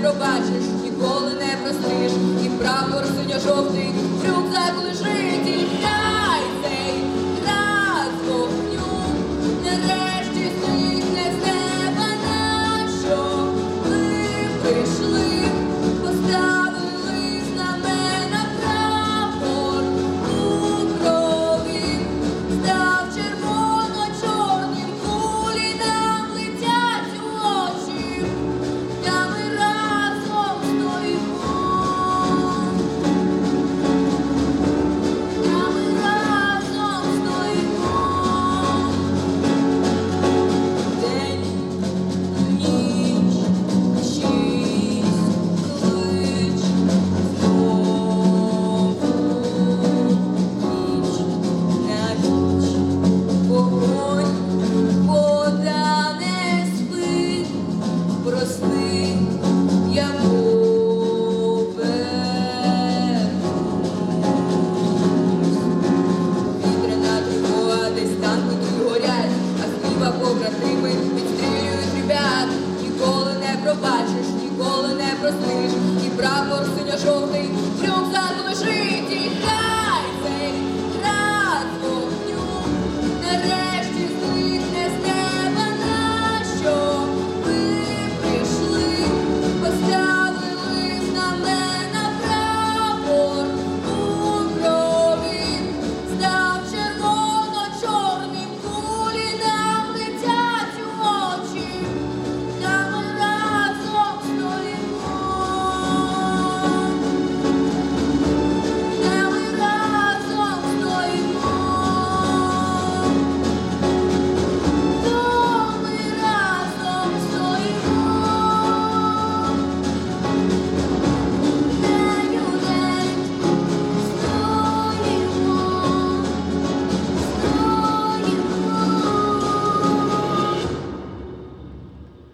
пробачиш, ніколи не простиш, і прапор синьо жовтий рюкзак побратими відстрілюють ребят, ніколи не пробачиш, ніколи не простиш, і прапор синьо жовтий трьох